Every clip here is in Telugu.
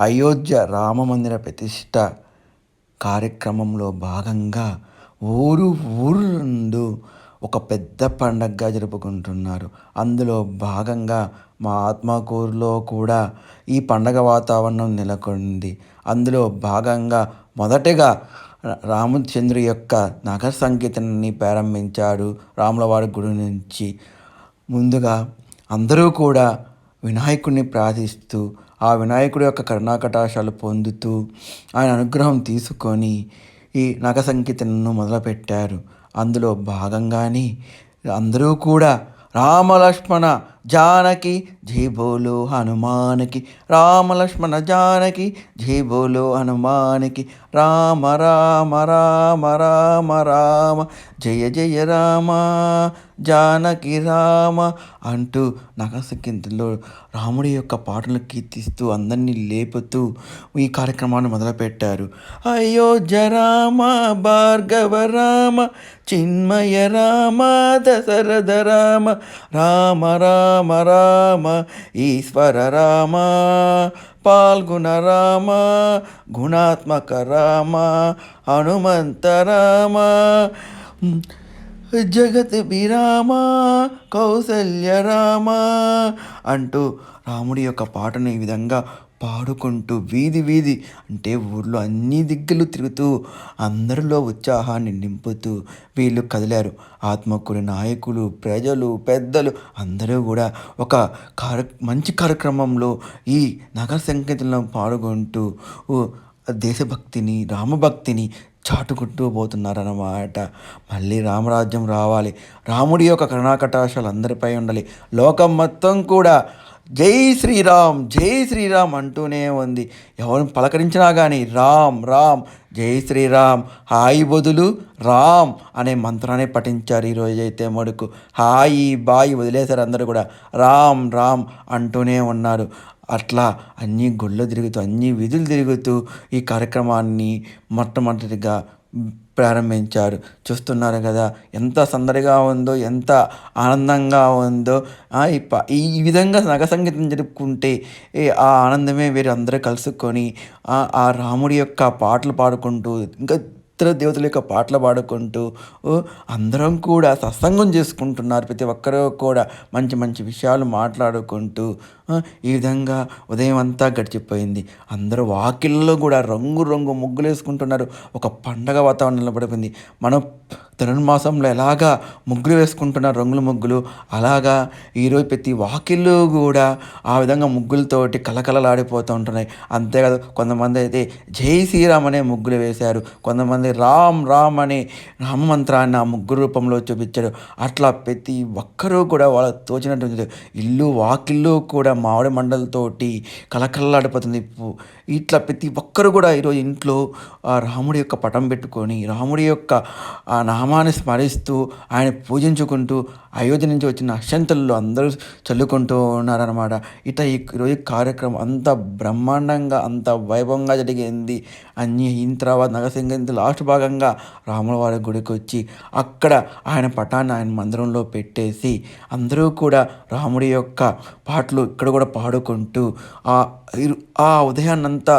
అయోధ్య రామమందిర ప్రతిష్ట కార్యక్రమంలో భాగంగా ఊరు ఊరు నుండి ఒక పెద్ద పండగగా జరుపుకుంటున్నారు. అందులో భాగంగా మా ఆత్మకూరులో కూడా ఈ పండగ వాతావరణం నెలకొంది. అందులో భాగంగా మొదటగా రామచంద్రు యొక్క నగర సంకీర్తనని ప్రారంభించాడు రాములవారి గుడి నుంచి. ముందుగా అందరూ కూడా వినాయకుడిని ప్రార్థిస్తూ ఆ వినాయకుడి యొక్క కరుణాకటాశాలు పొందుతూ ఆయన అనుగ్రహం తీసుకొని ఈ నగ సంకీర్తనను మొదలుపెట్టారు. అందులో భాగంగానే అందరూ కూడా రామలక్ష్మణ జానకి జై బోలో హనుమానికి. రామలక్ష్మణ జానకి జై బోలో హనుమానికి. రామ రామ రామ రామ రామ. జయ జయ రామ. జానకి రామ అంటూ నగసకింతలో రాముడి యొక్క పాటలు కీర్తిస్తూ అందరినీ లేపుతూ ఈ కార్యక్రమాన్ని మొదలుపెట్టారు. అయోధ్య రామ భార్గవ రామ చిన్మయ రామ దశరథ రామ. రామ రామ రామ ఈశ్వర రామ పాల్గొన రామ గుణాత్మక రామ హనుమంత రామ జగత్ విరామ కౌసల్య రామ అంటూ రాముడి యొక్క పాటను ఈ విధంగా పాడుకుంటూ వీధి వీధి అంటే ఊర్లో అన్ని దిక్కులు తిరుగుతూ అందరిలో ఉత్సాహాన్ని నింపుతూ వీళ్ళు కదిలారు. ఆత్మకూరి నాయకులు ప్రజలు పెద్దలు అందరూ కూడా ఒక కార్య మంచి కార్యక్రమంలో ఈ నగర సంకేతంలో పాల్గొంటూ దేశభక్తిని రామభక్తిని చాటుకుంటూ పోతున్నారన్నమాట. మళ్ళీ రామరాజ్యం రావాలి. రాముడి యొక్క కరుణాకటాశాలు అందరిపై ఉండాలి. లోకం మొత్తం కూడా జై శ్రీరామ్ జై శ్రీరామ్ అంటూనే ఉంది. ఎవరిని పలకరించినా కానీ రామ్ రామ్ జై శ్రీరామ్ హాయి బదులు రామ్ అనే మంత్రాన్ని పఠించారు ఈరోజు అయితే మడుకు. హాయి బాయి వదిలేశారు అందరూ కూడా. రామ్ రామ్ అంటూనే ఉన్నారు. అట్లా అన్ని గుళ్ళు తిరుగుతూ అన్ని విధులు తిరుగుతూ ఈ కార్యక్రమాన్ని మొట్టమొదటిగా ప్రారంభించారు. చూస్తున్నారు కదా ఎంత సందడిగా ఉందో ఎంత ఆనందంగా ఉందో ఈ విధంగా నగ సంగీతం జరుపుకుంటే ఆ ఆనందమే వీరు అందరూ కలుసుకొని ఆ రాముడి యొక్క పాటలు పాడుకుంటూ ఇంకా ఇతర దేవతల యొక్క పాటలు పాడుకుంటూ అందరం కూడా సత్సంగం చేసుకుంటున్నారు. ప్రతి ఒక్కరూ కూడా మంచి మంచి విషయాలు మాట్లాడుకుంటూ ఈ విధంగా ఉదయం అంతా గడిచిపోయింది. అందరూ వాకిల్లో కూడా రంగు రంగు ముగ్గులు వేసుకుంటున్నారు ఒక పండగ వాతావరణంలో పడిపోయింది. మనం ధనుర్మాసంలో ఎలాగా ముగ్గులు వేసుకుంటున్నారు రంగుల ముగ్గులు అలాగా ఈరోజు ప్రతి వాకిళ్ళు కూడా ఆ విధంగా ముగ్గులతోటి కలకలలాడిపోతూ ఉంటున్నాయి. అంతేకాదు కొంతమంది అయితే జై శ్రీరామ్ అనే ముగ్గులు వేశారు. కొంతమంది రామ్ రామ్ అనే రామమంత్రాన్ని ఆ ముగ్గు రూపంలో చూపించారు. అట్లా ప్రతి ఒక్కరూ కూడా వాళ్ళ తోచినటువంటి ఇల్లు వాకిళ్ళు కూడా మామిడి మండలతోటి కలకలలాడిపోతుంది ఇట్లా ప్రతి ఒక్కరు కూడా ఈరోజు ఇంట్లో ఆ రాముడి యొక్క పటం పెట్టుకొని రాముడి యొక్క ఆ నామాన్ని స్మరిస్తూ ఆయన పూజించుకుంటూ అయోధ్య నుంచి వచ్చిన అక్షంతల్లో అందరూ చల్లుకుంటూ ఉన్నారనమాట ఇట ఈరోజు కార్యక్రమం అంత బ్రహ్మాండంగా అంత వైభవంగా జరిగింది. అన్ని అయిన తర్వాత నగసింగంతి లాస్ట్ భాగంగా రాముల వారి గుడికి వచ్చి అక్కడ ఆయన పటాన్ని ఆయన మందిరంలో పెట్టేసి అందరూ కూడా రాముడి యొక్క పాటలు ఇక్కడ కూడా పాడుకుంటూ ఆ ఉదయాన్నంతా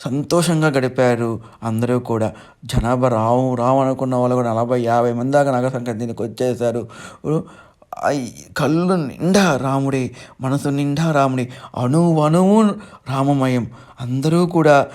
సంతోషంగా గడిపారు అందరూ కూడా. జనాభా రావు రావు అనుకున్న వాళ్ళు కూడా నలభై యాభై మంది దాకా నగర సంక్రాంతికి వచ్చేసారు. కళ్ళు నిండా రాముడే మనసు నిండా రాముడి అణువు అణువు రామమయం. అందరూ కూడా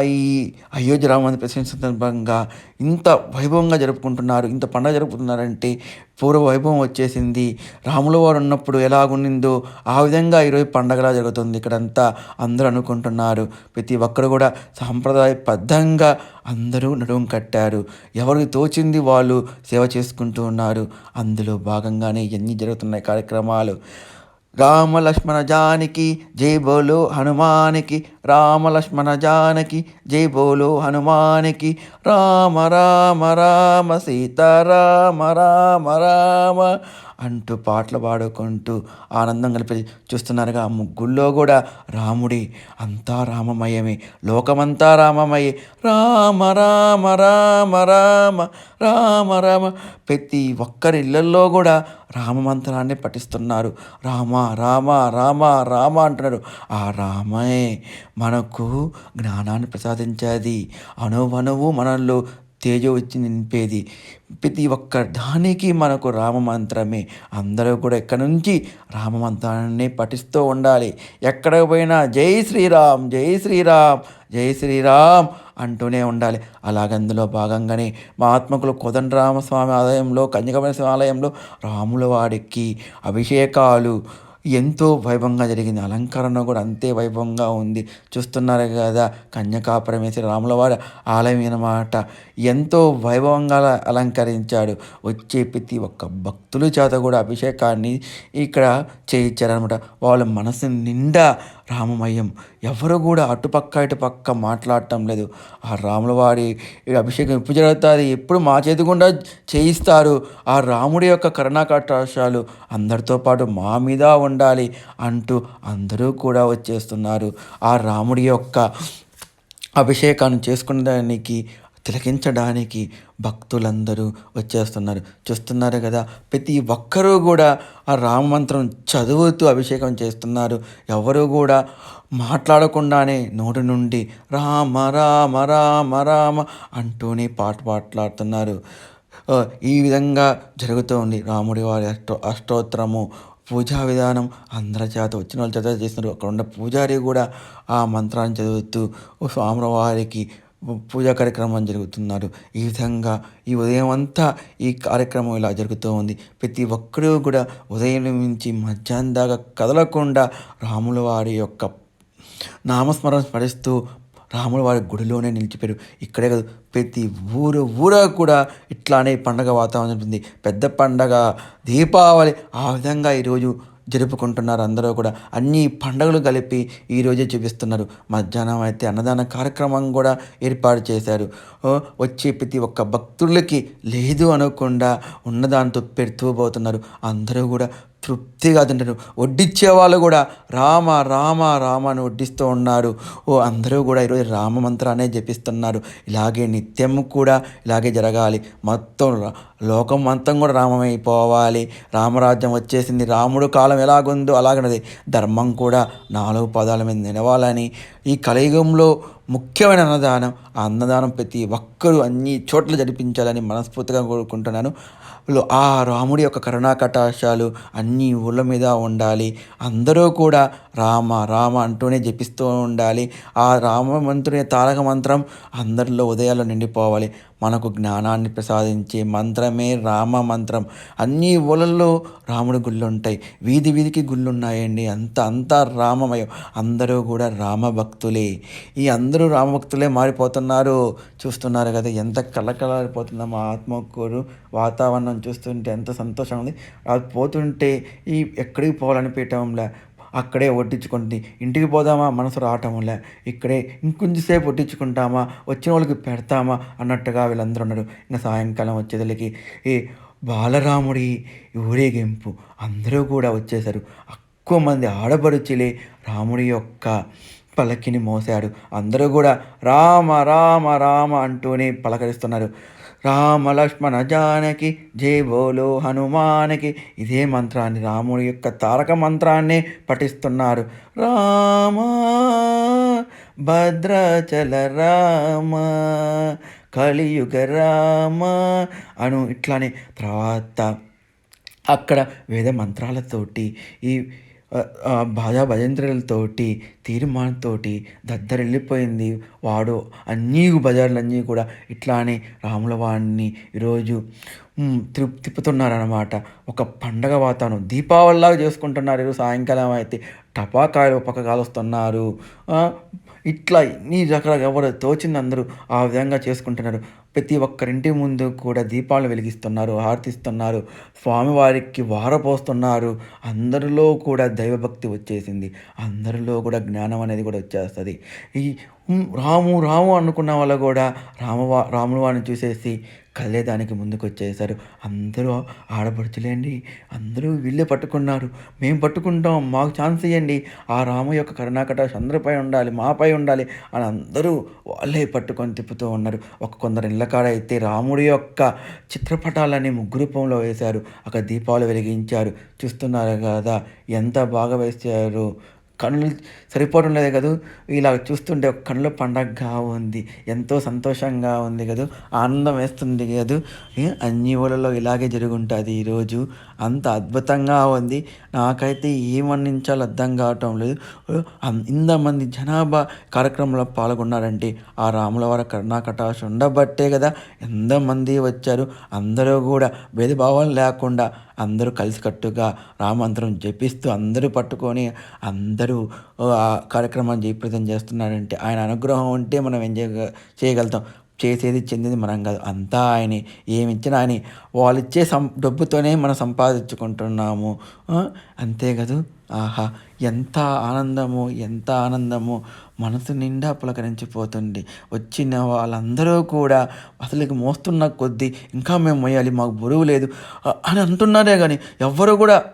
ఈ అయోధ్య రామమందిర ప్రశ్న సందర్భంగా ఇంత వైభవంగా జరుపుకుంటున్నారు ఇంత పండగ జరుపుకుంటున్నారంటే పూర్వ వైభవం వచ్చేసింది. రాముల వారు ఉన్నప్పుడు ఎలాగుండిందో ఆ విధంగా ఈరోజు పండగలా జరుగుతుంది. ఇక్కడంతా అందరూ అనుకుంటున్నారు. ప్రతి ఒక్కరు కూడా సాంప్రదాయబద్ధంగా అందరూ నడుము కట్టారు. ఎవరికి తోచింది వాళ్ళు సేవ చేసుకుంటూ ఉన్నారు. అందులో భాగంగానే ఇవన్నీ జరుగుతున్నాయి కార్యక్రమాలు. రామ లక్ష్మణ జానికి జై బోలో హనుమానికి రామ లక్ష్మణ జానకి జై బోలో హనుమానికి. రామ రామ రామ సీతారామ రామ రామ అంటూ పాటలు పాడుకుంటూ ఆనందం కలిపి చూస్తున్నారుగా ఆ ముగ్గుల్లో కూడా రాముడి. అంతా రామమయమే. లోకమంతా రామమయే. రామ రామ రామ రామ రామ రామ. ప్రతి ఒక్కరి ఇళ్ళల్లో కూడా రామమంత్రాన్ని పఠిస్తున్నారు. రామ రామ రామ రామ అంటున్నారు. ఆ రామే మనకు జ్ఞానాన్ని ప్రసాదించేది. అనువనవు మనలో తేజ వచ్చి నింపేది. ప్రతి ఒక్క దానికి మనకు రామమంత్రమే. అందరూ కూడా ఎక్కడి నుంచి రామమంత్రాన్ని పఠిస్తూ ఉండాలి. ఎక్కడ పోయినా జై శ్రీరామ్ జై శ్రీరామ్ జై శ్రీరామ్ అంటూనే ఉండాలి. అలాగందులో భాగంగానే మా ఆత్మకులు కోదండరామస్వామి ఆలయంలో కన్యకమైన ఆలయంలో రాముల వారికి అభిషేకాలు ఎంతో వైభవంగా జరిగింది. అలంకరణ కూడా అంతే వైభవంగా ఉంది. చూస్తున్నారు కదా కన్యకాపురమేశ్వరి రాములవారి ఆలయం అన్నమాట. ఎంతో వైభవంగా అలంకరించాడు. వచ్చే ప్రతి ఒక్క భక్తుల చేత కూడా అభిషేకాన్ని ఇక్కడ చేయించారనమాట వాళ్ళ మనసు నిండా రామమయం. ఎవరు కూడా అటుపక్క ఇటుపక్క మాట్లాడటం లేదు. ఆ రాములవారి అభిషేకం ఎప్పుడు జరుగుతుంది? ఎప్పుడు మా చేతి గుండా చేయిస్తారు? ఆ రాముడి యొక్క కరుణాకటాశాలు అందరితో పాటు మా మీద ఉండాలి అంటూ అందరూ కూడా వచ్చేస్తున్నారు. ఆ రాముడి యొక్క అభిషేకాన్ని చేసుకునేదానికి తిలకించడానికి భక్తులందరూ వచ్చేస్తున్నారు. చూస్తున్నారు కదా ప్రతి ఒక్కరూ కూడా ఆ రామమంత్రం చదువుతూ అభిషేకం చేస్తున్నారు. ఎవరు కూడా మాట్లాడకుండానే నోటి నుండి రామ రామ రామ రామ అంటూనే పాట పాట్లాడుతున్నారు. ఈ విధంగా జరుగుతూ ఉంది. రాముడి వారి అష్టో అష్టోత్తరము పూజా విధానం. అందరి చేత వచ్చిన వాళ్ళ చేత చేస్తున్నారు. అక్కడ ఉన్న పూజారి కూడా ఆ మంత్రాన్ని చదువుతూ స్వామివారికి పూజా కార్యక్రమం జరుగుతున్నారు. ఈ విధంగా ఈ ఉదయం అంతా ఈ కార్యక్రమం ఇలా జరుగుతూ ఉంది. ప్రతి ఒక్కరూ కూడా ఉదయం నుంచి మధ్యాహ్నం దాకా కదలకుండా రాముల వారి యొక్క నామస్మరణ స్మరిస్తూ రాముల వారి గుడిలోనే నిలిచిపోయారు. ఇక్కడే కాదు ప్రతి ఊరు ఊర కూడా ఇట్లానే పండగ వాతావరణం ఉంటుంది పెద్ద పండగ దీపావళి ఆ విధంగా ఈరోజు జరుపుకుంటున్నారు అందరూ కూడా. అన్ని పండుగలు కలిపి ఈరోజే చూపిస్తున్నారు. మధ్యాహ్నం అయితే అన్నదాన కార్యక్రమం కూడా ఏర్పాటు చేశారు. వచ్చే ప్రతి ఒక్క భక్తులకి లేదు అనకుండా ఉన్నదాంతో పెడుతూ పోతున్నారు. అందరూ కూడా తృప్తిగా తింటారు. వడ్డిచ్చే వాళ్ళు కూడా రామ రామ రామ అని వడ్డిస్తూ ఉన్నారు. ఓ అందరూ కూడా ఈరోజు రామ మంత్రాన్ని జపిస్తున్నారు. ఇలాగే నిత్యం కూడా ఇలాగే జరగాలి. మొత్తం లోకం అంతం కూడా రామమైపోవాలి. రామరాజ్యం వచ్చేసింది. రాముడు కాలం ఎలాగుందో అలాగనది. ధర్మం కూడా నాలుగు పదాల మీద నిలవాలని ఈ కలియుగంలో ముఖ్యమైన అన్నదానం ఆ అన్నదానం ప్రతి ఒక్కరూ అన్ని చోట్ల జరిపించాలని మనస్ఫూర్తిగా కోరుకుంటున్నాను. ఆ రాముడి యొక్క కరుణా కటాక్షాలు అన్ని ఊళ్ళ మీద ఉండాలి. అందరూ కూడా రామ రామ అంటూనే జపిస్తూ ఉండాలి. ఆ రామ మంత్రుని తారక మంత్రం అందరిలో ఉదయాల్లో నిండిపోవాలి. మనకు జ్ఞానాన్ని ప్రసాదించే మంత్రమే రామ మంత్రం. అన్ని ఊళ్ళల్లో రాముడి గుళ్ళు ఉంటాయి. వీధి వీధికి గుళ్ళు ఉన్నాయండి అంత అంతా రామమయం. అందరూ కూడా రామభక్తులే. ఈ అందరూ రామభక్తులే మారిపోతున్నారు. చూస్తున్నారు కదా ఎంత కలకలాడిపోతుందో మా ఆత్మకూరు వాతావరణం చూస్తుంటే ఎంత సంతోషంగా ఉంది. అది పోతుంటే ఈ ఎక్కడికి పోవాలనిపించడంలే అక్కడే వడ్డించుకుంటుంది ఇంటికి పోదామా? మనసు రావటంలే. ఇక్కడే ఇంకొంచెంసేపు వడ్డించుకుంటామా వచ్చిన వాళ్ళకి పెడతామా? అన్నట్టుగా వీళ్ళందరూ ఉన్నారు. ఇంకా సాయంకాలం వచ్చేదలకి ఈ బాలరాముడి ఊరేగింపు అందరూ కూడా వచ్చేశారు. ఎక్కువ మంది ఆడపడుచులే రాముడి యొక్క పలకిని మోసాడు అందరూ కూడా రామ రామ రామ అంటూనే పలకరిస్తున్నారు. రామ లక్ష్మణ జానకి జై బోలో హనుమానికి. ఇదే మంత్రాన్ని రాముడి యొక్క తారక మంత్రాన్ని పఠిస్తున్నారు. రామ భద్రాచల రామ కలియుగ రామ అను ఇట్లానే తర్వాత అక్కడ వేద మంత్రాలతోటి ఈ బాజా భజంత్రులతోటి తీర్మానంతోటి దద్దరిల్లిపోయింది. వాడు అన్నీ బజార్లన్నీ కూడా ఇట్లానే రాముల వాడిని ఈరోజు తిప్పుతున్నారనమాట ఒక పండగ వాతావరణం. దీపావళిలాగా చేసుకుంటున్నారు ఈరోజు సాయంకాలం అయితే. టపాకాయలు పక్క కాలుస్తున్నారు. ఇట్లా నీ రకాల ఎవరు తోచింది అందరూ ఆ విధంగా చేసుకుంటున్నారు. ప్రతి ఒక్కరింటి ముందు కూడా దీపాలు వెలిగిస్తున్నారు ఆర్తిస్తున్నారు స్వామివారికి వారపోస్తున్నారు. అందరిలో కూడా దైవభక్తి వచ్చేసింది. అందరిలో కూడా జ్ఞానం అనేది కూడా వచ్చేస్తుంది. ఈ రాము రాము అనుకున్న వాళ్ళు కూడా రామవా రాముల వారిని చూసేసి కదిలేదానికి ముందుకు వచ్చేసారు అందరూ ఆడపడుచులేండి అందరూ వీళ్ళే పట్టుకున్నారు. మేము పట్టుకుంటాం మాకు ఛాన్స్ ఇవ్వండి ఆ రాము యొక్క కరుణాకటాక్ష అందరిపై ఉండాలి మాపై ఉండాలి అని అందరూ వాళ్ళే పట్టుకొని తిప్పుతూ ఉన్నారు. ఒక కొందరు ఇళ్ళకాడ అయితే రాముడి యొక్క చిత్రపటాలని ముగ్గు రూపంలో వేశారు. అక్కడ దీపాలు వెలిగించారు. చూస్తున్నారు కదా ఎంత బాగా వేశారు. కళ్ళు సరిపోవడం లేదు కదా? ఇలా చూస్తుంటే ఒక కళ్ళు పండగగా ఉంది. ఎంతో సంతోషంగా ఉంది కదా? ఆనందం వేస్తుంది కదా? అన్ని ఊళ్ళలో ఇలాగే జరుగుంటుంది ఈరోజు అంత అద్భుతంగా ఉంది. నాకైతే ఏమన్నించాలో అర్థం కావటం లేదు. ఇంతమంది జనాభా కార్యక్రమంలో పాల్గొన్నారంటే ఆ రాములవారి కరుణాకటాక్ష ఉండబట్టే కదా ఎంతమంది వచ్చారు. అందరూ కూడా భేదభావాలు లేకుండా అందరూ కలిసికట్టుగా రామంత్రం జపిస్తూ అందరూ పట్టుకొని అందరూ ఆ కార్యక్రమాన్ని జయప్రదం చేస్తున్నారంటే ఆయన అనుగ్రహం ఉంటే మనం ఏం చేయగలుగుతాం. చేసేది చెందింది మనం కాదు. అంతా ఆయన. ఏమిచ్చినా ఆయన. వాళ్ళు ఇచ్చే సం డబ్బుతోనే మనం సంపాదించుకుంటున్నాము. అంతే కదా? ఆహా ఎంత ఆనందము ఎంత ఆనందము మనసు నిండా పులకరించిపోతుంది. వచ్చిన వాళ్ళందరూ కూడా అసలు మోస్తున్న కొద్దీ ఇంకా మేము మొయ్యాలి మాకు బరువు లేదు అని అంటున్నారే కానీ ఎవ్వరు కూడా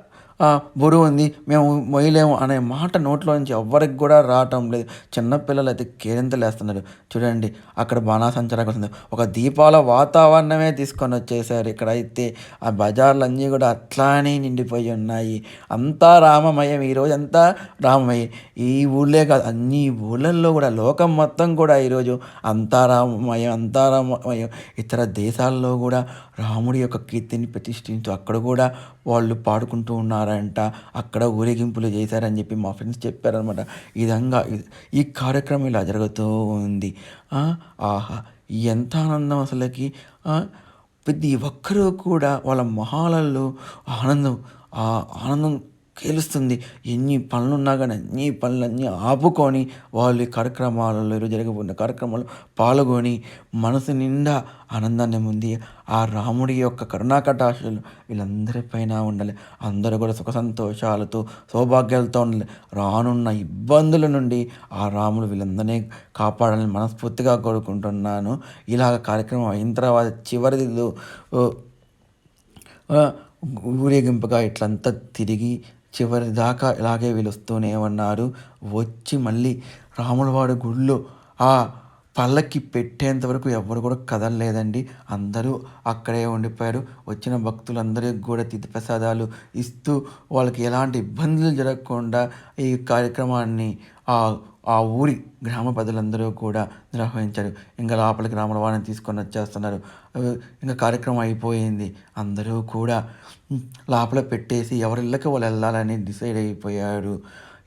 బరువు ఉంది మేము మొయ్యలేము అనే మాట నోట్లో నుంచి ఎవ్వరికి కూడా రావటం లేదు. చిన్నపిల్లలు అయితే కేరింతలేస్తున్నారు చూడండి అక్కడ బాణాసంచారకు వస్తుంది. ఒక దీపాల వాతావరణమే తీసుకొని వచ్చేసారు. ఇక్కడ అయితే ఆ బజార్లన్నీ కూడా అట్లానే నిండిపోయి ఉన్నాయి. అంతా రామమయం. ఈరోజు అంతా రామమయం. ఈ ఊళ్ళే కాదు అన్ని ఊళ్ళల్లో కూడా లోకం మొత్తం కూడా ఈరోజు అంతా రామమయం అంతా రామమయం. ఇతర దేశాల్లో కూడా రాముడి యొక్క కీర్తిని ప్రతిష్ఠించు అక్కడ కూడా వాళ్ళు పాడుకుంటూ ఉన్నారు. ఉన్నారంట అక్కడ ఊరేగింపులు చేశారని చెప్పి మా ఫ్రెండ్స్ చెప్పారనమాట ఈ విధంగా ఈ కార్యక్రమం ఇలా జరుగుతూ ఉంది. ఆహా ఎంత ఆనందం అసలుకి. ప్రతి ఒక్కరూ కూడా వాళ్ళ మొహాలలో ఆనందం ఆ ఆనందం గెలుస్తుంది ఎన్ని పనులున్నా కానీ అన్ని పనులన్నీ ఆపుకొని వాళ్ళు కార్యక్రమాలలో జరగబోయిన కార్యక్రమాలు పాల్గొని మనసు నిండా ఆనందాన్ని ఉంది ఆ రాముడి యొక్క కరుణాకటాశలు వీళ్ళందరిపైన ఉండాలి. అందరూ కూడా సుఖ సంతోషాలతో సౌభాగ్యాలతో ఉండాలి. రానున్న ఇబ్బందుల నుండి ఆ రాముడు వీళ్ళందరినీ కాపాడాలని మనస్ఫూర్తిగా కోరుకుంటున్నాను. ఇలాగ కార్యక్రమం అయిన తర్వాత చివరిలో ఊరేగింపుగా ఇట్లంతా తిరిగి చివరి దాకా ఇలాగే వీళ్ళొస్తూనే ఉన్నారు. వచ్చి మళ్ళీ రాములవాడి గుడిలో ఆ పల్లకి పెట్టేంత వరకు ఎవరు కూడా కదలలేదండి. అందరూ అక్కడే ఉండిపోయారు. వచ్చిన భక్తులందరికీ కూడా తిథి ప్రసాదాలు ఇస్తూ వాళ్ళకి ఎలాంటి ఇబ్బందులు జరగకుండా ఈ కార్యక్రమాన్ని ఆ ఆ ఊరి గ్రామ ప్రజలందరూ కూడా నిర్వహించారు. ఇంకా లోపలికి రాముల వారిని తీసుకొని వచ్చేస్తున్నారు. ఇంకా కార్యక్రమం అయిపోయింది. అందరూ కూడా లోపల పెట్టేసి ఎవరిళ్ళకి వాళ్ళు వెళ్ళాలని డిసైడ్ అయిపోయారు.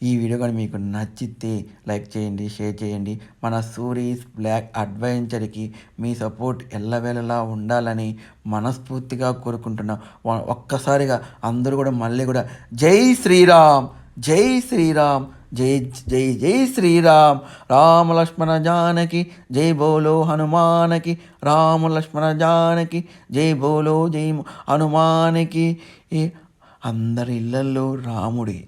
ఈ వీడియో కానీ మీకు నచ్చితే లైక్ చేయండి షేర్ చేయండి. మన సూరీస్ బ్లాక్ అడ్వెంచర్కి మీ సపోర్ట్ ఎల్లవేళలా ఉండాలని మనస్ఫూర్తిగా కోరుకుంటున్నాం. ఒక్కసారిగా అందరూ కూడా మళ్ళీ కూడా జై శ్రీరామ్ జై శ్రీరామ్. జై జై జై శ్రీరామ్. రామ లక్ష్మణ జానకి జై బోలో హనుమానకి. రామ లక్ష్మణ జానకి జై బోలో జై హనుమానికి. అందరి ఇళ్ళల్లో రాముడి.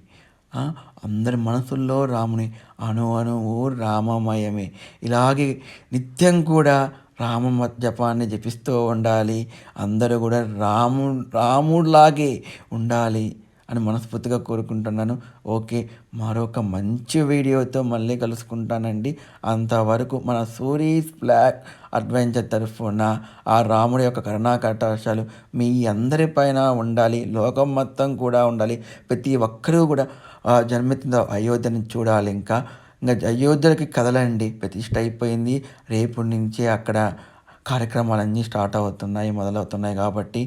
అందరి మనసుల్లో రాముని అణు అణువు రామమయమే. ఇలాగే నిత్యం కూడా రామ జపాన్ని జపిస్తూ ఉండాలి. అందరూ కూడా రాము రాముడిలాగే ఉండాలి. అని మనస్ఫూర్తిగా కోరుకుంటున్నాను. ఓకే మరొక మంచి వీడియోతో మళ్ళీ కలుసుకుంటానండి. అంతవరకు మన సూరీస్ బ్లాక్ అడ్వెంచర్ తరఫున ఆ రాముడి యొక్క కరుణాకటాశాలు మీ మీ అందరిపైన ఉండాలి. లోకం మొత్తం కూడా ఉండాలి. ప్రతి ఒక్కరూ కూడా జన్మెత్తిన అయోధ్యని చూడాలి. ఇంకా ఇంకా అయోధ్యకి కదలండి. ప్రతిష్ట అయిపోయింది. రేపు నుంచే అక్కడ కార్యక్రమాలన్నీ స్టార్ట్ అవుతున్నాయి మొదలవుతున్నాయి కాబట్టి